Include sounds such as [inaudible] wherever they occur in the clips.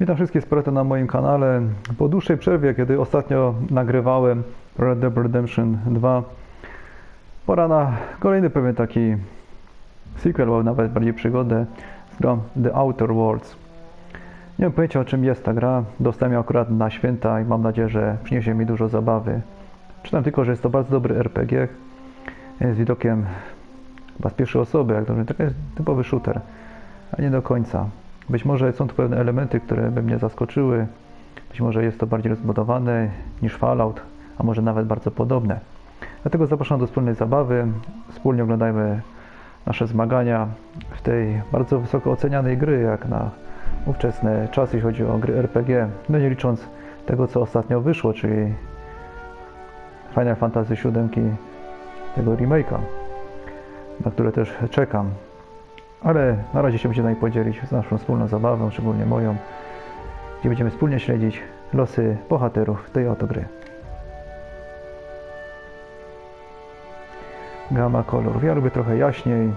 Witam wszystkich z powrotem na moim kanale. Po dłuższej przerwie, kiedy ostatnio nagrywałem Red Dead Redemption 2, pora na kolejny pewien taki sequel, albo nawet bardziej przygodę z grą The Outer Worlds. Nie mam pojęcia o czym jest ta gra. Dostałem ją akurat na święta i mam nadzieję, że przyniesie mi dużo zabawy. Czytam tylko, że jest to bardzo dobry RPG z widokiem chyba z pierwszej osoby, jak to taki typowy shooter, a nie do końca. Być może są tu pewne elementy, które by mnie zaskoczyły. Być może jest to bardziej rozbudowane niż Fallout, a może nawet bardzo podobne. Dlatego zapraszam do wspólnej zabawy. Wspólnie oglądajmy nasze zmagania w tej bardzo wysoko ocenianej gry, jak na ówczesne czasy, jeśli chodzi o gry RPG. No nie licząc tego, co ostatnio wyszło, czyli Final Fantasy VII, tego remake'a, na które też czekam. Ale na razie się będziemy podzielić z naszą wspólną zabawą, szczególnie moją, gdzie będziemy wspólnie śledzić losy bohaterów tej oto gry. Gama kolorów. Ja lubię trochę jaśniej.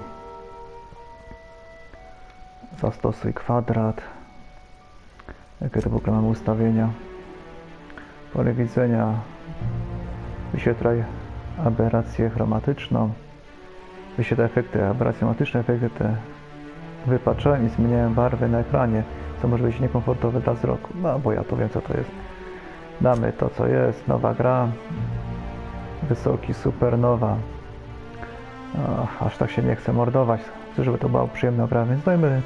Zastosuj kwadrat. Jakie to w ogóle mamy ustawienia? Pole widzenia. Wyświetlaj aberrację chromatyczną. Wyświetla efekty aberracje chromatyczne, efekty wypaczałem i zmieniałem barwy na ekranie, co może być niekomfortowe dla wzroku. No, bo ja to wiem, co to jest. Damy to, co jest. Nowa gra. Wysoki, supernowa. Ach, aż tak się nie chce mordować. Chcę, żeby to była przyjemna gra, więc dajmy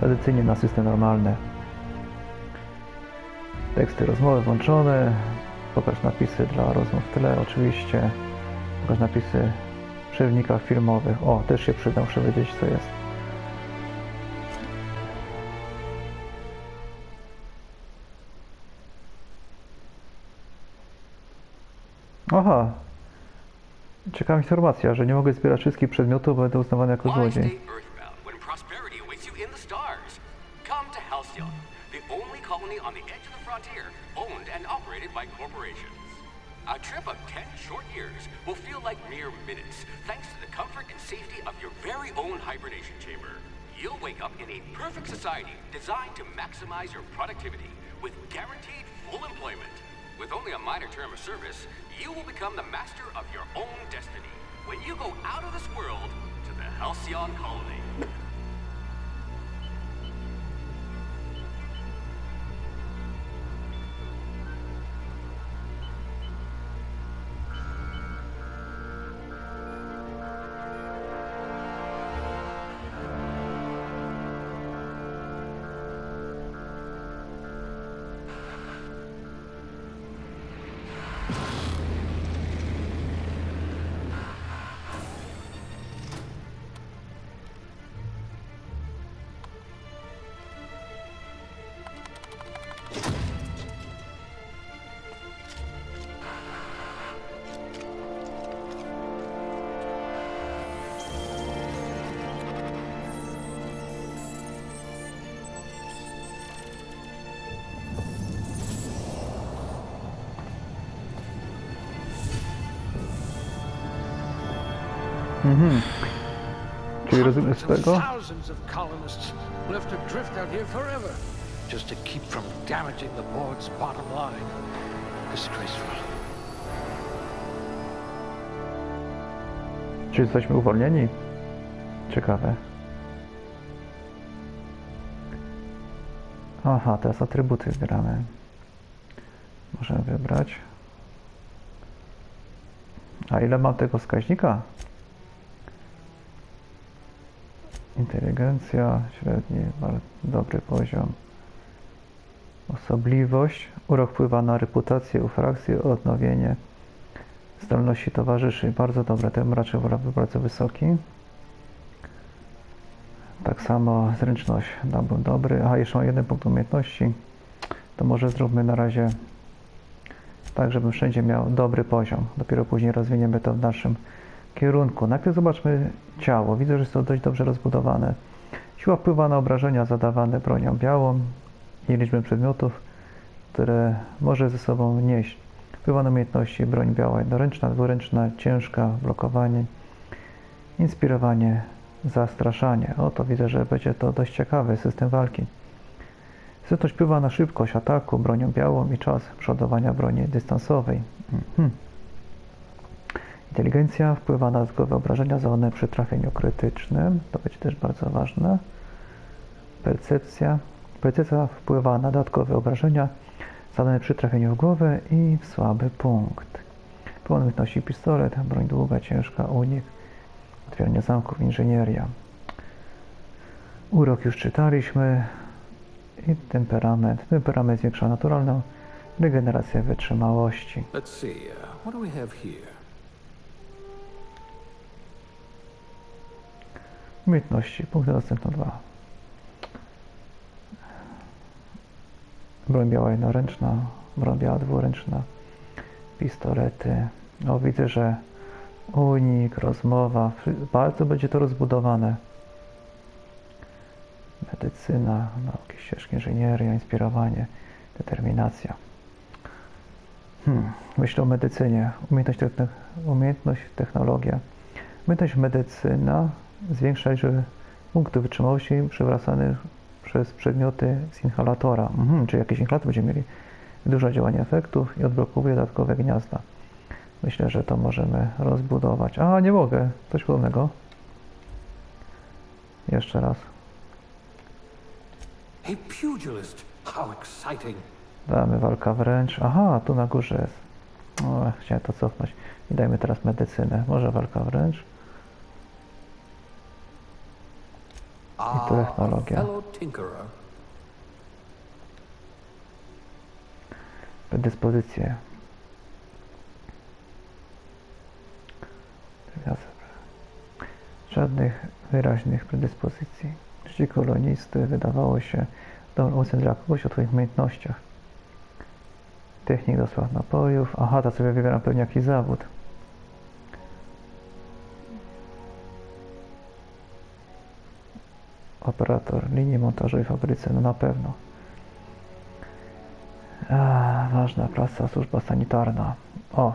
tradycyjnie na system normalny. Teksty rozmowy włączone. Pokaż napisy dla rozmów w oczywiście. Pokaż napisy przerwnikach filmowych. O, też się przyda, muszę wiedzieć, co jest. Aha. Ciekawa informacja, że nie mogę zbierać wszystkich przedmiotów, będę uznawany jako złodziej. A trip of 10 short years will feel like mere minutes, thanks to the comfort and safety of your very own hibernation chamber. You'll wake up in a perfect society designed to maximize your productivity with guaranteed full employment. With only a minor term of service, you will become the master of your own destiny when you go out of this world to the Halcyon colony. Drift out here forever just to keep from damaging the board's bottom line. Disgraceful. Czy jesteśmy uwolnieni? Ciekawe. Aha, teraz atrybuty zbieramy. Możemy wybrać. A ile mam tego wskaźnika? Inteligencja, średni, dobry poziom. Osobliwość. Urok wpływa na reputację u frakcji, odnowienie zdolności towarzyszy. Bardzo dobre, ten raczej wolałbym bardzo wysoki. Tak samo zręczność dałbym dobry. Aha, jeszcze mam jeden punkt umiejętności. To może zróbmy na razie tak, żebym wszędzie miał dobry poziom. Dopiero później rozwiniemy to w naszym kierunku. Najpierw zobaczmy ciało. Widzę, że jest to dość dobrze rozbudowane. Siła wpływa na obrażenia zadawane bronią białą i liczbę przedmiotów, które może ze sobą nieść. Wpływa na umiejętności broń biała jednoręczna, dwuręczna, ciężka, blokowanie, inspirowanie, zastraszanie. Oto widzę, że będzie to dość ciekawy system walki. Sytność wpływa na szybkość ataku bronią białą i czas przodowania broni dystansowej. Mhm. Inteligencja wpływa na dodatkowe obrażenia zadane przy trafieniu krytycznym. To będzie też bardzo ważne. Percepcja. Percepcja wpływa na dodatkowe obrażenia zadane przy trafieniu w głowę i w słaby punkt. Pełen umiejętności pistolet, broń długa, ciężka, unik, otwieranie zamków, inżynieria. Urok już czytaliśmy. I temperament. Temperament zwiększa naturalną regenerację wytrzymałości. Let's see, uh, what do we have here? Umiejętności. Punkty dostępne 2. Broń biała jednoręczna, broń biała dwuręczna, pistolety. O, widzę, że unik, rozmowa, bardzo będzie to rozbudowane. Medycyna, nauki ścieżki, inżynieria, inspirowanie, determinacja. Hmm. Myślę o medycynie. Umiejętność, techn- umiejętność technologia. Umiejętność medycyna zwiększa liczbę punktów wytrzymałości przywracanych przez przedmioty z inhalatora. Mhm, czyli jakiś inhalator będziemy mieli dużo działania efektów i odblokowuje dodatkowe gniazda. Myślę, że to możemy rozbudować. A, nie mogę. Coś podobnego. Jeszcze raz. Damy walka wręcz. Aha, tu na górze jest. O, chciałem to cofnąć. I dajmy teraz medycynę. Może walka wręcz. Ah, technologia. Predyspozycje. Żadnych wyraźnych predyspozycji. Życie kolonisty wydawało się dobrą oceną dla kogoś o Twoich umiejętnościach. Technik do spraw napojów. Aha, to sobie wybieram pewnie jakiś zawód. Operator linii montażowej w fabryce, no na pewno. Ważna praca, służba sanitarna. O,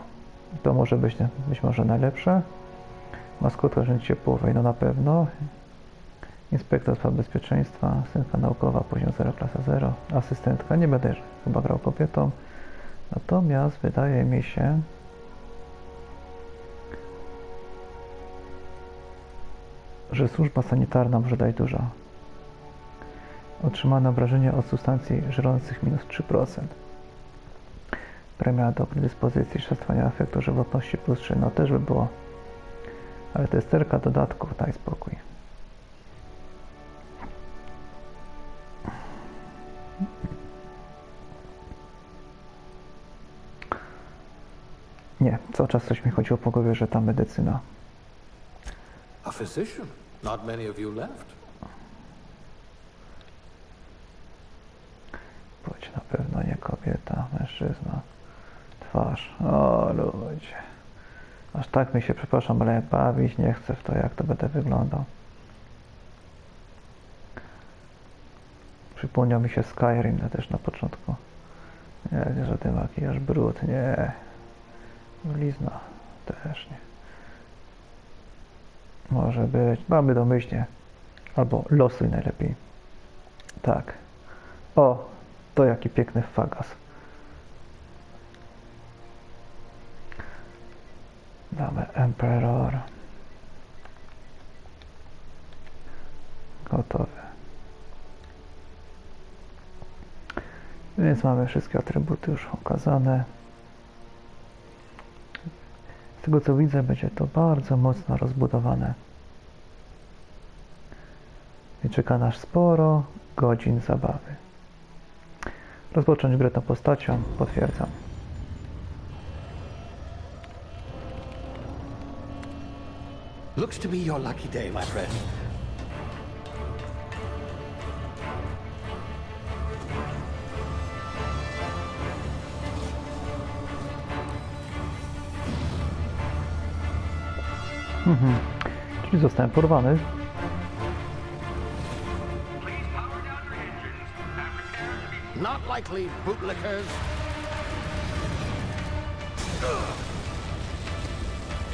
to może być, być może najlepsze. Maskotka rzędzi ciepłowej, no na pewno. Inspektor spraw bezpieczeństwa, asystentka naukowa, poziom 0, klasa 0. Asystentka, nie będę chyba grał kobietą. Natomiast wydaje mi się, że służba sanitarna może dać dużo. Otrzymane obrażenia od substancji żrących minus 3%. Premia do predyspozycji szastwania efektu żywotności plus 3. No też by było. Ale to jest terka dodatków, daj spokój. Nie, cały czas coś mi chodziło po głowie, że ta medycyna. A physician? Not many of you left. Płeć na pewno nie kobieta, mężczyzna. Twarz. O ludzie. Aż tak mi się, przepraszam, ale bawić nie chcę w to, jak to będę wyglądał. Przypomniał mi się Skyrim no też na początku. Nie, że ten makijaż brud, nie. Blizna też nie. Może być. Mamy domyślnie. Albo losuj najlepiej. Tak. O, to jaki piękny fagas. Damy Emperor. Gotowe. Więc mamy wszystkie atrybuty już okazane. Tego co widzę, będzie to bardzo mocno rozbudowane. I czeka nas sporo godzin zabawy. Rozpocząć grę tą postacią, potwierdzam. Looks to be your lucky day, my friend. Mhm. Czyli zostałem porwany. Not likely, bootlickers.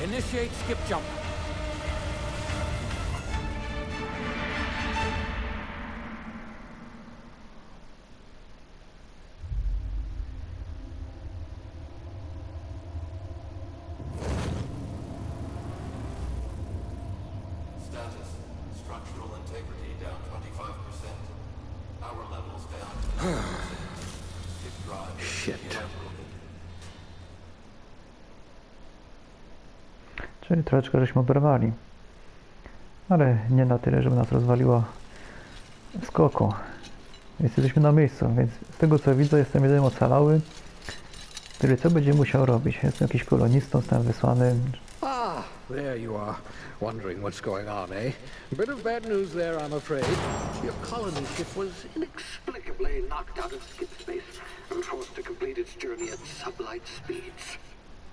Initiate skip jump. Shit. Czyli troszeczkę żeśmy oberwali. Ale nie na tyle, żeby nas rozwaliło w skoku. Jesteśmy na miejscu, więc z tego co widzę jestem jedynym ocalały. Który co będzie musiał robić? Jestem jakiś kolonistą, zostałem wysłany. Ah, there you are. Wondering what's going on, eh? Bit of bad news there, I'm afraid. Your colony ship was inexplicably knocked out of skip space and forced to complete its journey at sublight speeds.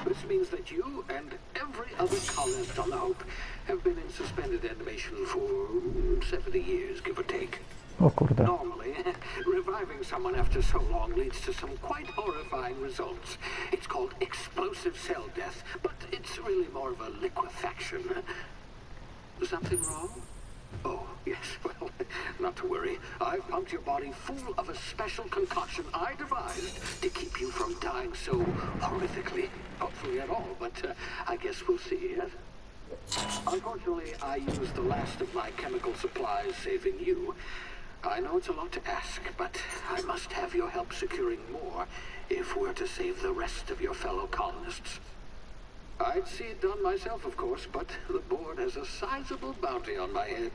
This means that you and every other colonist on the Hope have been in suspended animation for mm, 70 years, give or take. O kurde. Normally, [laughs] reviving someone after so long leads to some quite horrifying results. It's called explosive cell death, but it's really more of a liquefaction. Something wrong? Oh, yes, well, not to worry. I've pumped your body full of a special concoction I devised to keep you from dying so horrifically. Hopefully at all, but uh, I guess we'll see, yes? Unfortunately, I used the last of my chemical supplies saving you. I know it's a lot to ask, but I must have your help securing more if we're to save the rest of your fellow colonists. I'd see it done myself, of course, but the board has a sizable bounty on my head.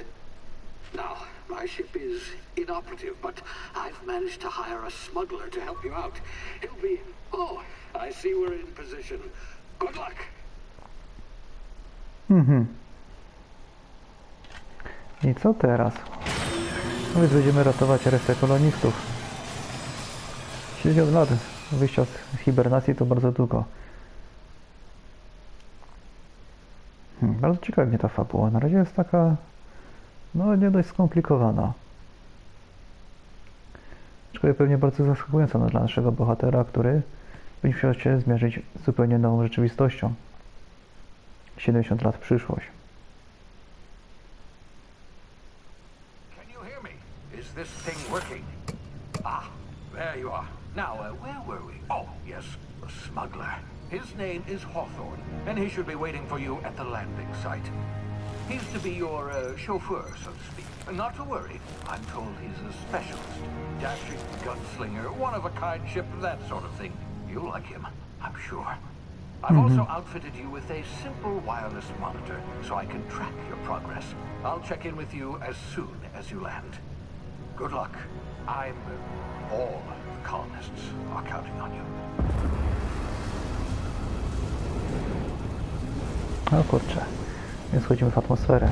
Now, my ship is inoperative, but I've managed to hire a smuggler to help you out. He'll be... Oh, I see we're in position. Good luck. Mhm. I co teraz? No więc będziemy ratować resztę kolonistów. 70 lat wyjścia z hibernacji to bardzo długo. Hmm, bardzo ciekawa mnie ta fabuła. Na razie jest taka, no nie dość skomplikowana. Aczkolwiek pewnie bardzo zaskakująca no, dla naszego bohatera, który będzie musiał się zmierzyć z zupełnie nową rzeczywistością. 70 lat przyszłość. Ah, uh? Oh, smuggler. His name is Hawthorne, and he should be waiting for you at the landing site. He's to be your uh, chauffeur, so to speak. Not to worry, I'm told he's a specialist. Dashing gunslinger, one of a kind ship, that sort of thing. You'll like him, I'm sure. I've also outfitted you with a simple wireless monitor so I can track your progress. I'll check in with you as soon as you land. Good luck. I'm. All the colonists are counting on you. No kurczę, więc wchodzimy w atmosferę.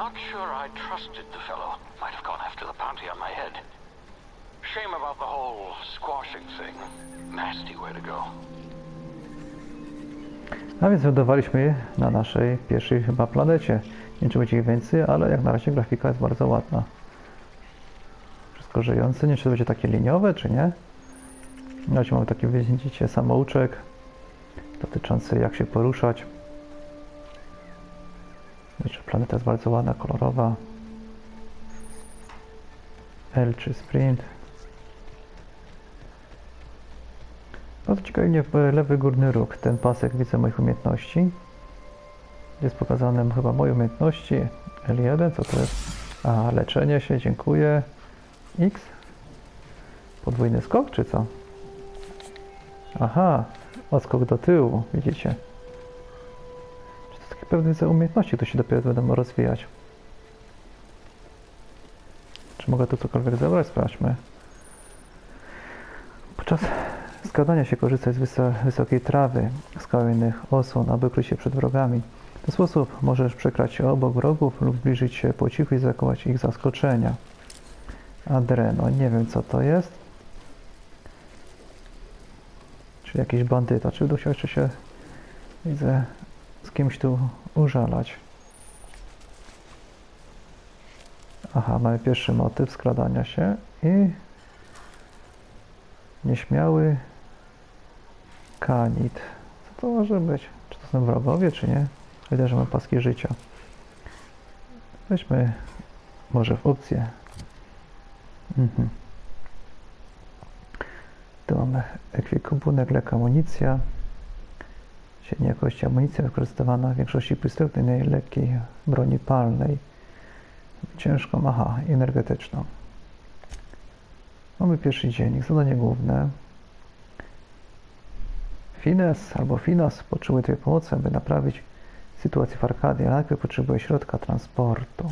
Not sure I trusted the fellow. Might have gone after the bounty on my head. Shame about the whole squashing thing. Nasty way to go. a więc wylądowaliśmy na naszej pierwszej chyba planecie. Nie wiem czy będzie ich więcej, ale jak na razie grafika jest bardzo ładna. Wszystko żyjące, nie wiem czy to będzie takie liniowe, czy nie. Razie mamy taki, widzicie, samouczek dotyczący jak się poruszać. Wiecie, planeta jest bardzo ładna, kolorowa. L czy sprint. Bardzo ciekawi mnie w lewy górny róg, ten pasek widzę moich umiejętności. Jest pokazane chyba moje umiejętności. L1, co to jest? A, leczenie się, dziękuję. X. Podwójny skok, czy co? Aha, odskok do tyłu, widzicie. To pewne umiejętności, które się dopiero będą rozwijać. Czy mogę tu cokolwiek zebrać? Sprawdźmy. Podczas składania się korzysta z wyso wysokiej trawy, skałęnych osłon, aby ukryć się przed wrogami. W ten sposób możesz przekrać obok wrogów lub zbliżyć się po cichu i zakołać ich zaskoczenia. Adreno, nie wiem co to jest. Czy jakiś bandyta, czy chciał jeszcze się, widzę, z kimś tu użalać. Aha, mamy pierwszy motyw skradania się i nieśmiały kanit. Co to może być? Czy to są wrogowie, czy nie? Widać, że ma paski życia. Weźmy może w opcję. Mhm. Tu mamy ekwipunek, lek, amunicja. Średniej jakości amunicja wykorzystywana w większości przystępnej lekkiej broni palnej. Ciężką, aha, energetyczną. Mamy pierwszy dziennik, zadanie główne. Fines albo Finas potrzebuje Twojej pomocy, aby naprawić sytuację w Arkadii, ale najpierw potrzebuje środka transportu.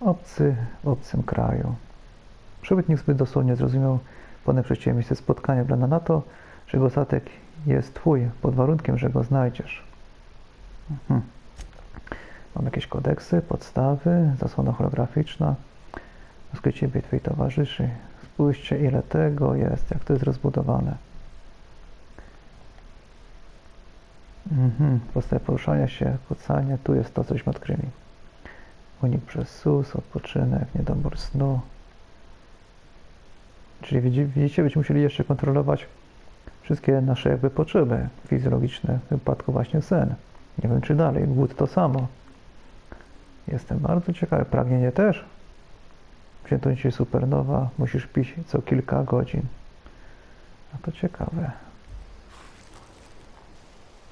Obcy w obcym kraju. Przewodnik zbyt dosłownie zrozumiał Ciebie miejsce spotkania, wygląda na to, że jego statek jest Twój, pod warunkiem, że go znajdziesz. Mhm. Mam jakieś kodeksy, podstawy, zasłona holograficzna. W skrycie bitwy i towarzyszy. Spójrzcie, ile tego jest, jak to jest rozbudowane. Mhm. Podstawy poruszania się, kucanie, tu jest to, cośmy odkryli. Unik przez sus, odpoczynek, niedobór snu. Czyli widzi- widzicie, będziemy musieli jeszcze kontrolować wszystkie nasze jakby potrzeby fizjologiczne, w wypadku właśnie sen. Nie wiem, czy dalej, głód to samo. Jestem bardzo ciekawy. Pragnienie też. Dzisiaj supernowa. Musisz pić co kilka godzin. A to ciekawe.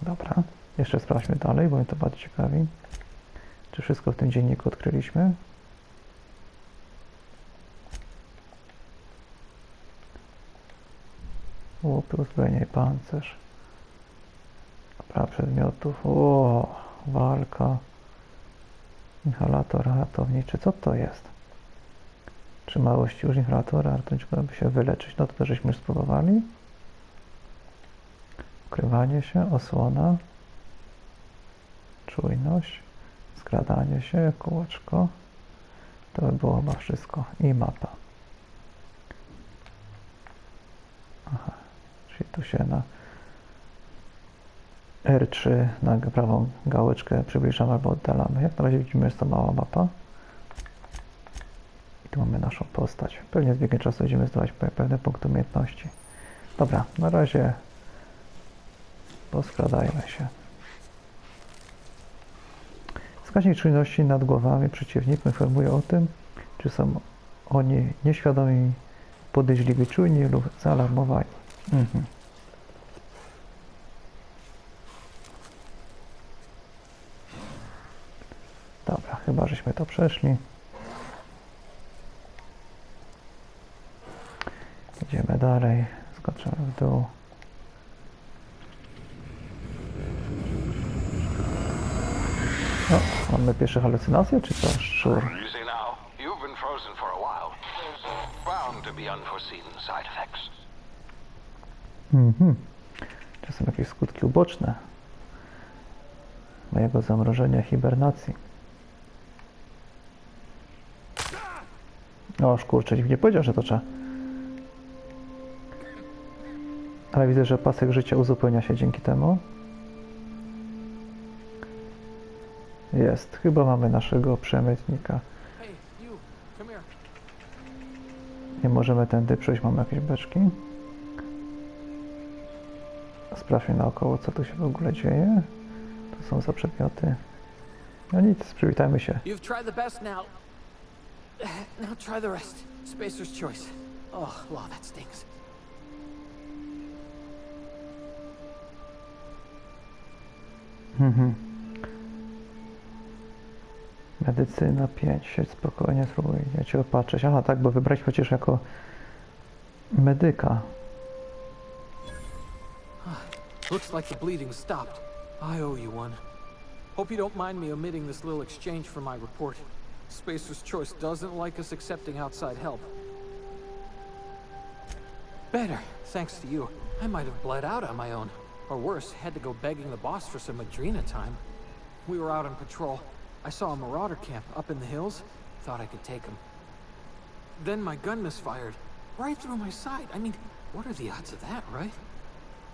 Dobra. Jeszcze sprawdźmy dalej, bo mnie to bardzo ciekawi. Czy wszystko w tym dzienniku odkryliśmy? Uzbrojenie i pancerz. Prawa przedmiotów. O, walka. Inhalator ratowniczy. Co to jest? Trzymałość już inhalatora ratowniczego, aby się wyleczyć. No to też żeśmy już spróbowali. Ukrywanie się, osłona. Czujność. Skradanie się, kółeczko. To by było chyba wszystko. I mapa. Aha. Czyli tu się na R3 na prawą gałeczkę przybliżamy albo oddalamy. Jak na razie widzimy, jest to mała mapa. I tu mamy naszą postać. Pewnie z biegiem czasu będziemy zdobywać pe- pewne punkty umiejętności. Dobra, na razie poskradajmy się. Wskaźnik czujności nad głowami przeciwników informuje o tym, czy są oni nieświadomi, podejrzliwi, czujni lub zaalarmowani. Mhm. Dobra, chyba żeśmy to przeszli. Idziemy dalej, skoczymy w dół. O, mamy pierwsze halucynacje, czy? Szczur. To effects. Mhm. Czy są jakieś skutki uboczne mojego zamrożenia hibernacji? O, kurczę, nikt nie powiedział, że to trzeba. Ale widzę, że pasek życia uzupełnia się dzięki temu. Jest. Chyba mamy naszego przemytnika. Nie możemy tędy przejść, mamy jakieś beczki. Sprawdźmy naokoło, co tu się w ogóle dzieje. To są za przedmioty. No nic, przywitajmy się. You've tried the best now. [sighs] Now try the rest. Spacer's choice. Oh, law, that stings. Mhm. Medycyna 5, siedź spokojnie, spróbuj, ja Cię opatrzeć. Aha, tak, bo wybrać chociaż jako medyka. [sighs] Looks like the bleeding stopped. I owe you one. Hope you don't mind me omitting this little exchange from my report. Spacer's Choice doesn't like us accepting outside help. Better, thanks to you. I might have bled out on my own. Or worse, had to go begging the boss for some Adrena time. We were out on patrol. I saw a marauder camp up in the hills. Thought I could take him. Then my gun misfired. Right through my side. I mean, what are the odds of that, right?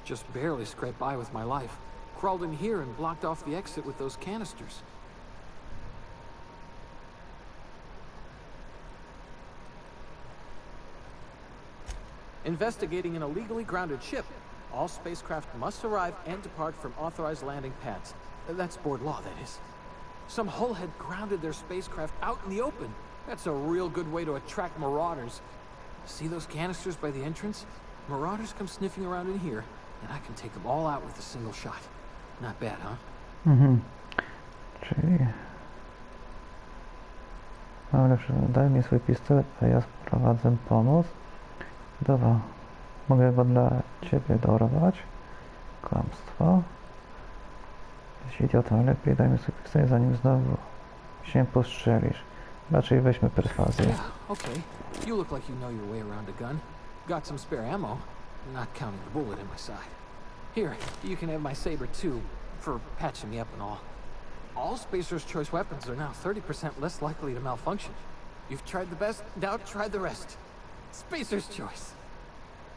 Just barely scraped by with my life. Crawled in here and blocked off the exit with those canisters. Investigating an illegally grounded ship. All spacecraft must arrive and depart from authorized landing pads. That's board law, that is. Some hull had grounded their spacecraft out in the open. That's a real good way to attract marauders. See those canisters by the entrance? Marauders come sniffing around in here, and I can take them all out with a single shot. Not bad, huh? Mm-hmm. Czyli... Lepszy, daj mi swój pistolet, a ja sprowadzę pomoc. Dobra, mogę go dla ciebie dorwać. Kłamstwo. Jesteś idiotą, lepiej daj mi swój pistolet, zanim znowu się postrzelisz. Raczej weźmy perswazję. Yeah, spare not counting the bullet in my side. Here, you can have my saber too, for patching me up and all. All Spacer's Choice weapons are now 30% less likely to malfunction. You've tried the best, now try the rest. Spacer's Choice.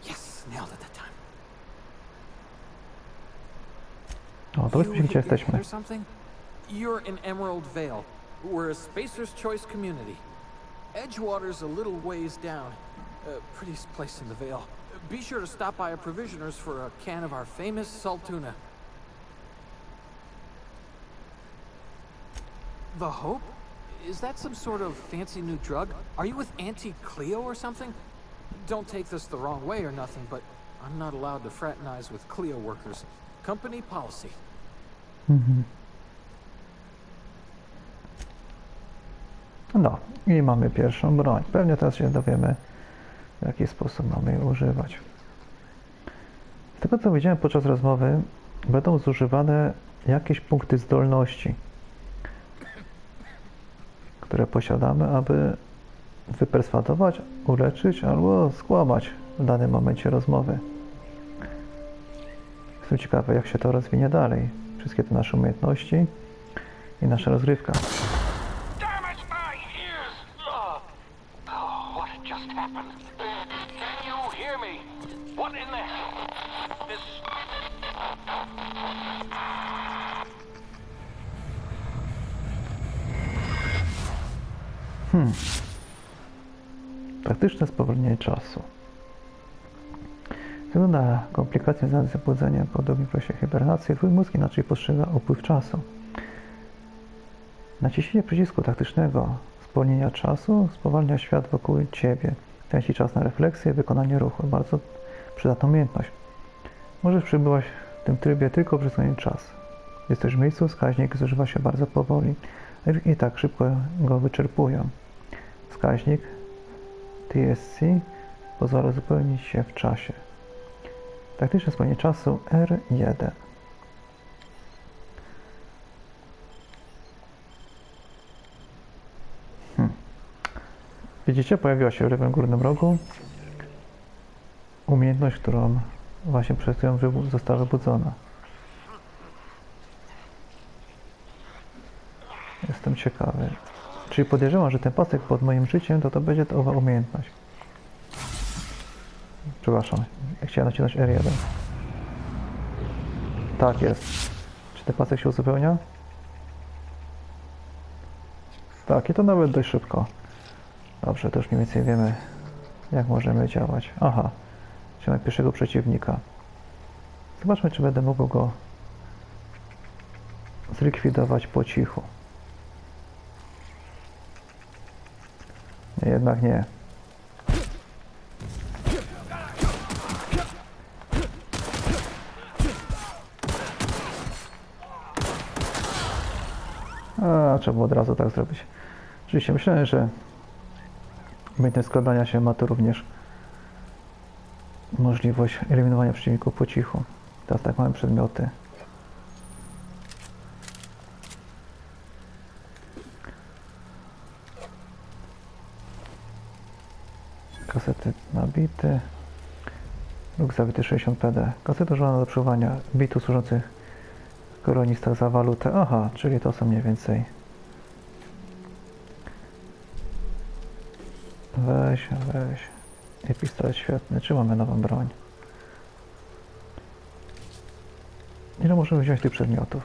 Yes, nailed it that time. O, to bezpiecznie gdzie jesteśmy. or something? You're in Emerald Vale. We're a Spacer's Choice community. Edgewater's a little ways down. Uh, prettiest place in the Vale. Be sure to stop by a provisioner's for a can of our famous salt tuna. The Hope? Is that some sort of fancy new drug? Are you with Auntie Cleo or something? Don't take this the wrong way or nothing, but I'm not allowed to fraternize with Cleo workers. Company policy. Mhm. No, i mamy pierwszą broń. Pewnie teraz się dowiemy, w jaki sposób mamy jej używać. Z tego co widziałem podczas rozmowy, będą zużywane jakieś punkty zdolności, które posiadamy, aby wyperswadować, uleczyć albo skłamać w danym momencie rozmowy. Jestem ciekawy, jak się to rozwinie dalej. Wszystkie te nasze umiejętności i nasza rozgrywka. Praktyczne spowolnienie czasu. Ze względu na komplikacje związane z zabudzeniem po długim okresie hibernacji, twój mózg inaczej postrzega upływ czasu. Naciśnięcie przycisku taktycznego spowolnienia czasu spowalnia świat wokół Ciebie. Daje Ci czas na refleksję wykonanie ruchu. Bardzo przydatna umiejętność. Możesz przebywać w tym trybie tylko przez pewien czas. Jesteś w miejscu, wskaźnik zużywa się bardzo powoli i tak szybko go wyczerpują. Wskaźnik TSC pozwala uzupełnić się w czasie. Taktyczne spojrzenie czasu R1. Hmm. Widzicie, pojawiła się w lewym górnym rogu umiejętność, którą właśnie przed chwilą została wybudzona. Jestem ciekawy. Czyli podejrzewam, że ten pasek pod moim życiem to to będzie to owa umiejętność. Przepraszam, chciałem nacisnąć R1. Tak jest. Czy ten pasek się uzupełnia? Tak, i to nawet dość szybko. Dobrze, to już mniej więcej wiemy, jak możemy działać. Aha, mamy pierwszego przeciwnika. Zobaczmy, czy będę mógł go zlikwidować po cichu. Jednak nie. A, trzeba było od razu tak zrobić. Oczywiście myślałem, że umiejętność składania się ma tu również możliwość eliminowania przeciwników po cichu. Teraz tak mamy przedmioty. Nabity. Luk zawity 60 PD. Kasety używana do przechowywania bitów służących w koronistach za walutę. Aha, czyli to są mniej więcej Weź, weź. I pistolet świetny. Czy mamy nową broń? Ile możemy wziąć tych przedmiotów?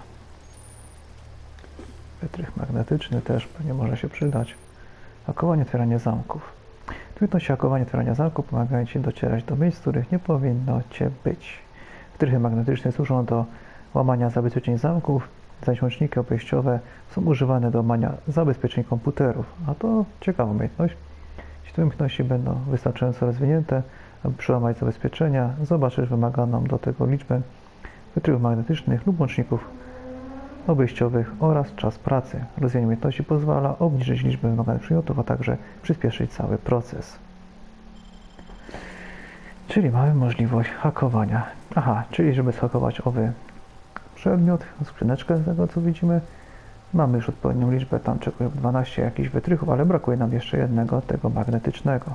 Wytrych magnetyczny też pewnie może się przydać. Hakowanie, otwieranie zamków. Umiejętności hakowania, otwierania zamków pomagają Ci docierać do miejsc, w których nie powinno Cię być. Wytrychy magnetyczne służą do łamania zabezpieczeń zamków. Załączniki obejściowe są używane do łamania zabezpieczeń komputerów. A to ciekawa umiejętność. Jeśli te umiejętności będą wystarczająco rozwinięte, aby przełamać zabezpieczenia, zobaczysz wymaganą do tego liczbę wytrychów magnetycznych lub łączników obejściowych oraz czas pracy. Rozwijanie umiejętności pozwala obniżyć liczbę wymaganych przedmiotów, a także przyspieszyć cały proces. Czyli mamy możliwość hakowania. Aha, czyli żeby zhakować owy przedmiot, skrzyneczkę z tego co widzimy, mamy już odpowiednią liczbę, tam czekuje 12 jakichś wytrychów, ale brakuje nam jeszcze jednego, tego magnetycznego.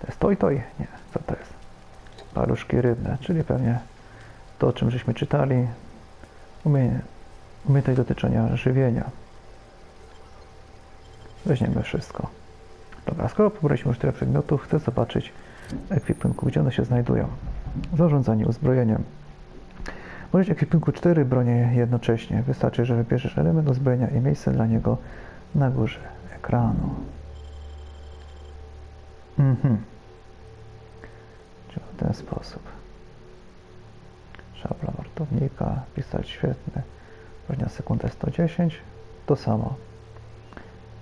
To jest toj toj? Nie, co to jest? Paluszki rybne, czyli pewnie to, o czym żeśmy czytali, umie, umiejętność dotyczenia żywienia. Weźmiemy wszystko. Dobra, skoro pobraliśmy już tyle przedmiotów, chcę zobaczyć ekwipunku, gdzie one się znajdują. Zarządzanie uzbrojeniem. Możesz ekwipunku cztery bronie jednocześnie. Wystarczy, że wybierzesz element uzbrojenia i miejsce dla niego na górze ekranu. Mhm. Czyli w ten sposób. Szabla wartownika, pisać świetny. Broń sekundę 110. To samo.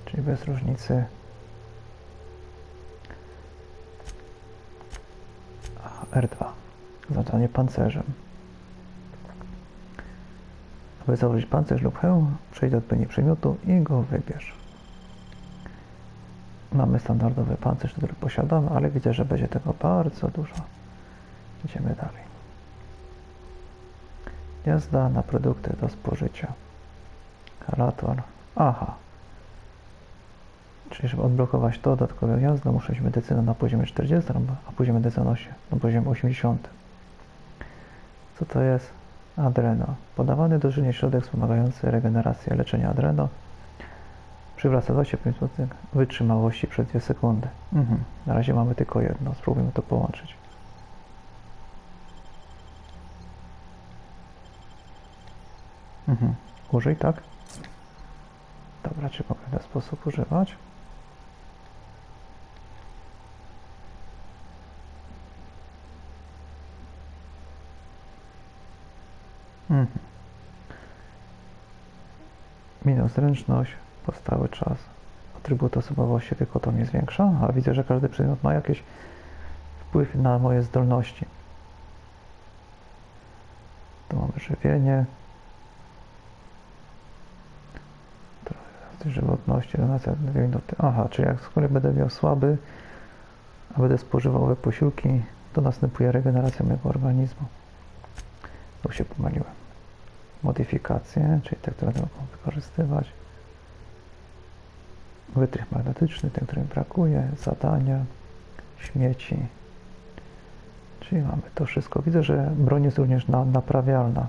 Czyli bez różnicy. A, R2. Zarządzanie pancerzem. Aby założyć pancerz lub hełm, przejdź do odpowiedniego przedmiotu i go wybierz. Mamy standardowy pancerz, który posiadamy, ale widzę, że będzie tego bardzo dużo. Idziemy dalej. Jazda na produkty do spożycia. Kalator. Aha. Czyli żeby odblokować to dodatkowe jazdę, muszę mieć medycynę na poziomie 40, a później medycynę na poziomie 80. Co to jest? Adreno. Podawany dożylnie środek wspomagający regenerację leczenia adreno. Przywraca 25 wytrzymałości przez 2 sekundy. Mhm. Na razie mamy tylko jedno. Spróbujmy to połączyć. Mhm. Użyj, tak? Dobra, czy mogę w ten sposób używać? Mhm. Minus zręczność, postały czas. Atrybut osobowości tylko to mnie zwiększa, a widzę, że każdy przedmiot ma jakiś wpływ na moje zdolności. Tu mamy żywienie. Żywotności, regeneracja 2 minuty. Aha, czyli jak kolei będę miał słaby, a będę spożywał owe posiłki, to następuje regeneracja mojego organizmu. Tu się pomyliłem. Modyfikacje, czyli te, które mogą wykorzystywać. Wytrych magnetyczny, ten, którym brakuje. Zadania, śmieci. Czyli mamy to wszystko. Widzę, że broń jest również na, naprawialna.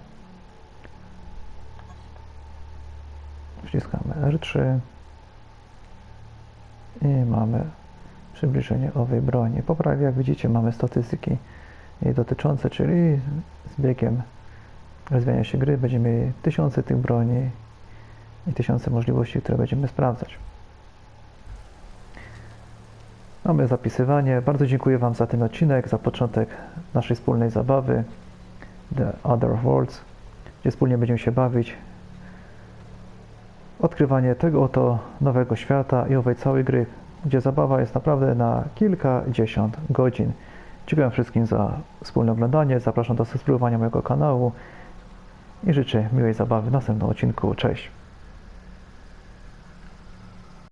Wciskamy R3 i mamy przybliżenie owej broni. Po prawie, jak widzicie, mamy statystyki jej dotyczące, czyli z biegiem rozwijania się gry będziemy mieli tysiące tych broni i tysiące możliwości, które będziemy sprawdzać. Mamy zapisywanie. Bardzo dziękuję Wam za ten odcinek, za początek naszej wspólnej zabawy The Other Worlds, gdzie wspólnie będziemy się bawić. Odkrywanie tego oto nowego świata i owej całej gry, gdzie zabawa jest naprawdę na kilkadziesiąt godzin. Dziękuję wszystkim za wspólne oglądanie. Zapraszam do subskrybowania mojego kanału i życzę miłej zabawy w następnym odcinku. Cześć!